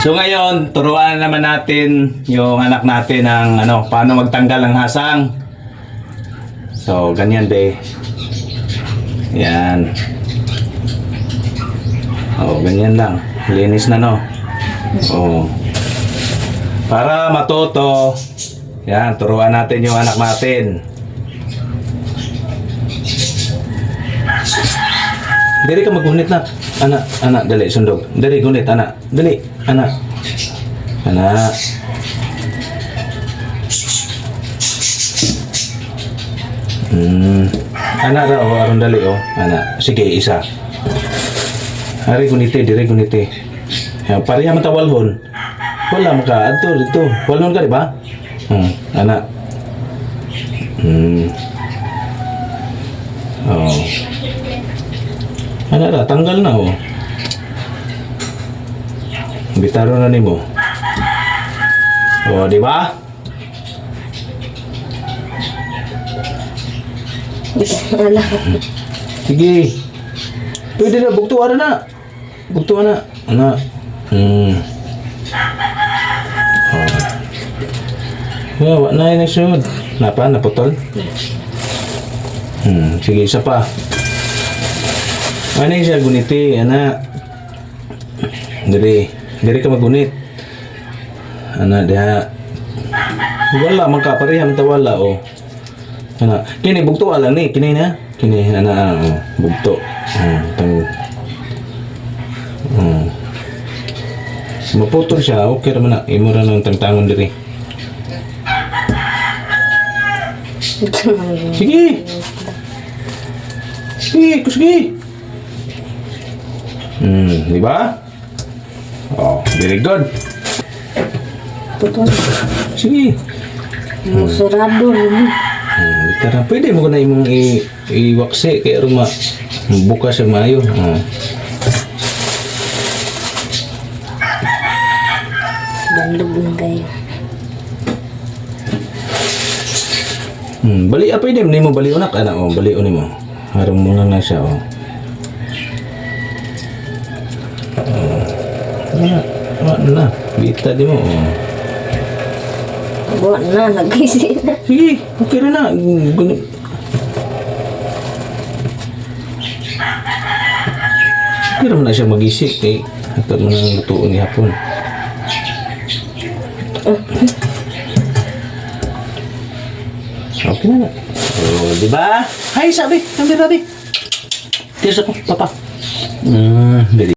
So ngayon, turuan naman natin yung anak natin ng ano, paano magtanggal ng hasang. So, ganyan de. Yan. Oh, ganyan lang. Linis na no. Oh. Para matuto, yan, turuan natin yung anak natin. Dali ka magunit na. Anak, anak, dali, sundog. Dali, gunit, anak. Dali, anak. Anak. Hmm. Anak ra, oh, aron dali, oh. Anak. Sige, isa. Hari gunite, dire gunite. Ya, pareha man tawalhon. Wala mo ka, adto, dito. Walhon ka, di ba? Hmm, anak. Hmm. Oh. Ano na, tanggal na oh. Bitaro na nimo. Oh, di ba? Wala. Sige. Pwede na, bugtuan na. Bugtuan na. Ano? Hmm. Oh. Yeah, wa na yung sunod. Napa, naputol? Hmm, sige, isa pa. Ano yung siya guniti, anak? Diri, diri ka magunit. Anak, diha. Wala, magkapareham tawala, oh. Ana, kini bugto lang ni, kini na. Kini ana oh, bugto. Hmm, tang. Hmm. Maputol siya, okay naman na. Imo ra nang tangtangon diri. Sige. Sige, sige. Hmm, di ba? Oh, very good. Totoo. Sige. Sarado rin. Hmm, tara, pwede mo na imong i iwakse kay ruma bukas sa mayo. Oh. Bandog lang kayo. Hmm, bali ah, pwede mo nimo bali unak ana oh, bali ni mo. Harong mo lang na siya. Oh. Wala, wala na. Bita di mo oh. Buwan na, nag-isi na. Sige, okay na. Gun- Okay naman na siya mag-isip eh. Ito mo nang lutuon ni hapon. Okay na na. Oh, di ba? Hay, sabi. Sabi, sabi. Tiyos ako, papa. Hmm, very